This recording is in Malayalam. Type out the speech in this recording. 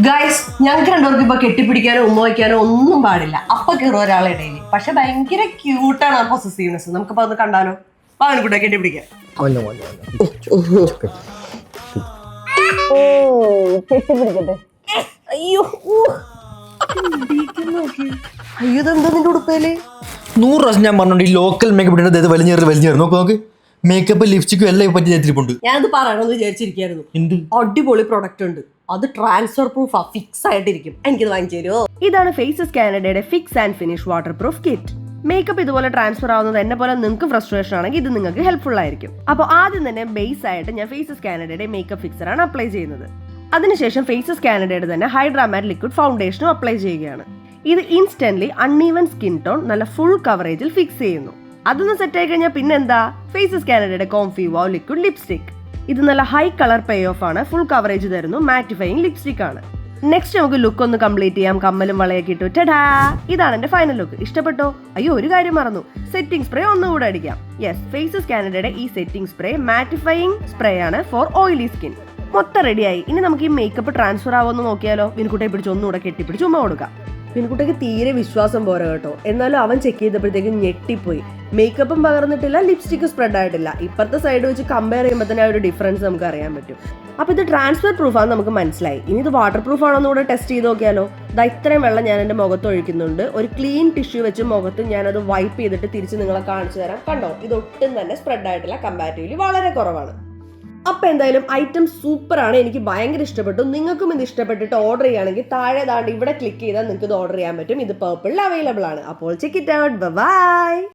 ഗൈസ് ഞങ്ങൾക്ക് രണ്ടുപേർക്കും ഇപ്പൊ കെട്ടിപ്പിടിക്കാനോ ഉമ്മ വയ്ക്കാനോ ഒന്നും പാടില്ല. അപ്പൊ കയറും ഒരാളെ ഇടയിൽ പക്ഷെ ഭയങ്കര ക്യൂട്ടാണ് ആ പൊസസീവ്നെസ് നമുക്കിപ്പോ അത് കണ്ടാലോ? പാവനക്കുട്ടെ അയ്യോ. ഇടിയിക്കുന്നു നോക്ക്. അയ്യോ ഇതെന്താ നിന്റെ ഉടുപ്പേൽ? നൂറ് പ്രാവശ്യം ഞാൻ പറഞ്ഞോണ്ട് ഈ ലോക്കൽ മേക്കപ്പ് ഇടുന്നത് ഇത് വലിഞ്ഞേറി വലിഞ്ഞേറി. നോക്ക് നോക്ക്. മേക്കപ്പ് ലിപ്സ്റ്റിക്കും എല്ലാം പറ്റി ചെയ്തിട്ടുണ്ട് ഞാനത് പറയണമെന്ന് വിചാരിച്ചിരിക്കായിരുന്നു എന്ത്? അടിപൊളി പ്രൊഡക്റ്റ് ഉണ്ട്. അത് ട്രാൻസ്ഫർ പ്രൂഫ് ഫിക്സ് ആയിട്ടിരിക്കും. എനിക്കത് വാങ്ങിച്ചു തരുമോ ഇതാണ് ഫേസസ് കാനഡയുടെ fix and finish waterproof kit makeup ഇതുപോലെ ട്രാൻസ്ഫർ ആവുന്നത് എന്നെ പോലെ നിങ്ങൾക്ക് ഫ്രസ്ട്രേഷൻ ആണെങ്കിൽ ഇത് നിങ്ങൾക്ക് ഹെൽപ്ഫുൾ ആയിരിക്കും. അപ്പോൾ ആദ്യം തന്നെ ബേസ് ആയിട്ട് ഞാൻ ഫേസസ് കാനഡയുടെ മേക്കപ്പ് ഫിക്സറാണ് അപ്ലൈ ചെയ്യുന്നത്. അതിനുശേഷം ഫേസസ് കാനഡയുടെ തന്നെ ഹൈഡ്രാമാറ്റ് ലിക്വിഡ് ഫൗണ്ടേഷനും അപ്ലൈ ചെയ്യുകയാണ്. ഇത് ഇൻസ്റ്റന്റ്ലി അൺഈവൻ സ്കിൻ ടോൺ നല്ല ഫുൾ കവറേജിൽ ഫിക്സ് ചെയ്യുന്നു. അതൊന്ന് സെറ്റ് ആയി കഴിഞ്ഞാൽ പിന്നെന്താ? ഫേസസ് കാനഡയുടെ കോംഫി വാവ് ലിക്വിഡ് ലിപ്സ്റ്റിക് ഇത് നല്ല ഹൈ കളർ പേ ഓഫ് ആണ്. ഫുൾ കവറേജ് തരുന്നു. മാറ്റിഫൈയിങ് ലിപ്സ്റ്റിക് ആണ്. നെക്സ്റ്റ് നമുക്ക് ലുക്ക് ഒന്ന് കംപ്ലീറ്റ് ചെയ്യാം. കമ്മലും വളയൊക്കെ ഇട്ടു. ടടാ! ഇതാണ് എന്റെ ഫൈനൽ ലുക്ക് ഇഷ്ടപ്പെട്ടോ? അയ്യോ ഒരു കാര്യം മറന്നു. സെറ്റിംഗ് സ്പ്രേ ഒന്നുകൂടെ അടിക്കാം. യെസ് ഫേസസ് കാനഡയുടെ ഈ സെറ്റിംഗ് സ്പ്രേ മാറ്റിഫൈയിങ് സ്പ്രേ ആണ് ഫോർ ഓയിലി സ്കിൻ മൊത്തം റെഡിയായി ഇനി നമുക്ക് ഈ മേക്കപ്പ് ട്രാൻസ്ഫർ ആവുമെന്ന് നോക്കിയാലോ? വിൻകുട്ടെ പിടിച്ച് ഒന്നുകൂടെ കെട്ടിപ്പിടിച്ച് ഉമ്മ കൊടുക്കാം. പെൺകുട്ടിക്ക് തീരെ വിശ്വാസം പോരാ കേട്ടോ. എന്നാലും അവൻ ചെക്ക് ചെയ്തപ്പോഴത്തേക്കും ഞെട്ടിപ്പോയി. മേക്കപ്പും പകർന്നിട്ടില്ല ലിപ്സ്റ്റിക്ക് സ്പ്രെഡ് ആയിട്ടില്ല. ഇപ്പുറത്തെ സൈഡ് വെച്ച് കമ്പയർ ചെയ്യുമ്പോൾ തന്നെ ആ ഒരു ഡിഫറൻസ് നമുക്ക് അറിയാൻ പറ്റും. അപ്പോൾ ഇത് ട്രാൻസ്ഫർ പ്രൂഫാണെന്ന് നമുക്ക് മനസ്സിലായി. ഇനി ഇത് വാട്ടർ പ്രൂഫ് ആണോ കൂടെ ടെസ്റ്റ് ചെയ്ത് നോക്കിയാലോ? ദാ ഇത്രയും വെള്ളം ഞാൻ എന്റെ മുഖത്ത് ഒഴിക്കുന്നുണ്ട്. ഒരു ക്ലീൻ ടിഷ്യൂ വെച്ച് മുഖത്ത് ഞാനത് വൈപ്പ് ചെയ്തിട്ട് തിരിച്ച് നിങ്ങളെ കാണിച്ചു തരാം. കണ്ടോ? ഇത് ഒട്ടും തന്നെ സ്പ്രെഡ് ആയിട്ടില്ല കമ്പാരിറ്റീവ്ലി വളരെ കുറവാണ്. അപ്പൊ എന്തായാലും ഐറ്റം സൂപ്പറാണ് എനിക്ക് ഭയങ്കര ഇഷ്ടപ്പെട്ടു. നിങ്ങൾക്കും ഇത് ഇഷ്ടപ്പെട്ടിട്ട് ഓർഡർ ചെയ്യുകയാണെങ്കിൽ താഴെ താണ്ട് ഇവിടെ ക്ലിക്ക് ചെയ്താൽ നിങ്ങൾക്ക് ഇത് ഓർഡർ ചെയ്യാൻ പറ്റും. ഇത് പേർപ്പിളിൽ അവൈലബിൾ ആണ്. അപ്പോൾ ചെക്ക് ഇറ്റ് ഔട്ട് ബൈ